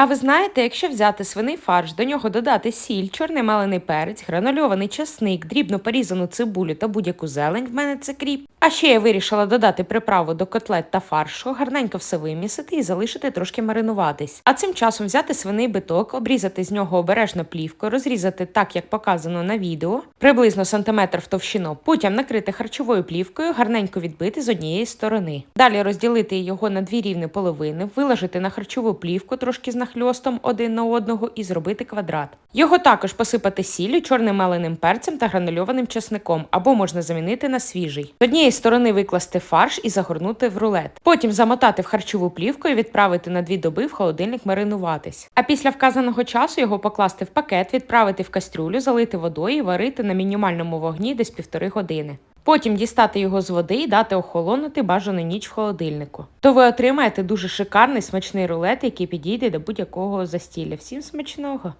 А ви знаєте, якщо взяти свиний фарш, до нього додати сіль, чорний малиний перець, гранульований часник, дрібно порізану цибулю та будь-яку зелень, в мене це кріп. А ще я вирішила додати приправу до котлет та фаршу, гарненько все вимісити і залишити трошки маринуватись. А цим часом взяти свиний биток, обрізати з нього обережно плівкою, розрізати так, як показано на відео, приблизно сантиметр в товщину, потім накрити харчовою плівкою, гарненько відбити з однієї сторони. Далі розділити його на дві рівні половини, виложити на харчову плівку трошки з нахльостом один на одного і зробити квадрат. Його також посипати сіллю, чорним меленим перцем та гранульованим чесником, або можна замінити на свіжий. Сторони викласти фарш і загорнути в рулет. Потім замотати в харчову плівку і відправити на дві доби в холодильник маринуватись. А після вказаного часу його покласти в пакет, відправити в кастрюлю, залити водою і варити на мінімальному вогні десь півтори години. Потім дістати його з води і дати охолонути бажану ніч в холодильнику. То ви отримаєте дуже шикарний смачний рулет, який підійде до будь-якого застілля. Всім смачного!